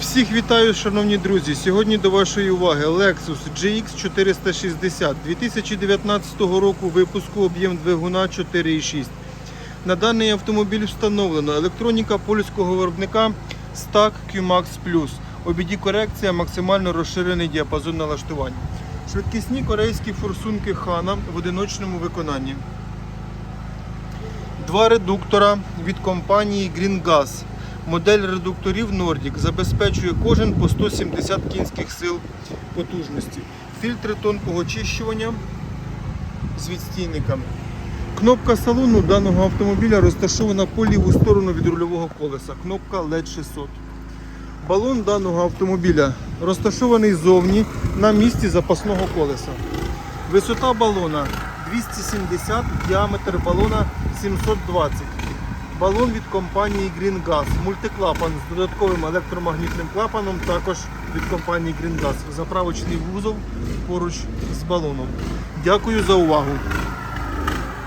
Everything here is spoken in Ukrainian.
Всіх вітаю, шановні друзі. Сьогодні до вашої уваги Lexus GX 460 2019 року випуску об'єм двигуна 4,6. На даний автомобіль встановлено електроніка польського виробника Stack QMAX Plus. OBD корекція, максимально розширений діапазон налаштувань. Швидкісні корейські форсунки Хана в одиночному виконанні. Два редуктора від компанії Green Gas. Модель редукторів Nordic забезпечує кожен по 170 кінських сил потужності. Фільтри тонкого очищування з відстійниками. Кнопка салону даного автомобіля розташована по ліву сторону від рульового колеса. Кнопка LED 600. Балон даного автомобіля розташований ззовні на місці запасного колеса. Висота балона 270, діаметр балона 720. Балон від компанії Green Gas. Мультиклапан з додатковим електромагнітним клапаном, також від компанії Green Gas. Заправочний вузол поруч з балоном. Дякую за увагу.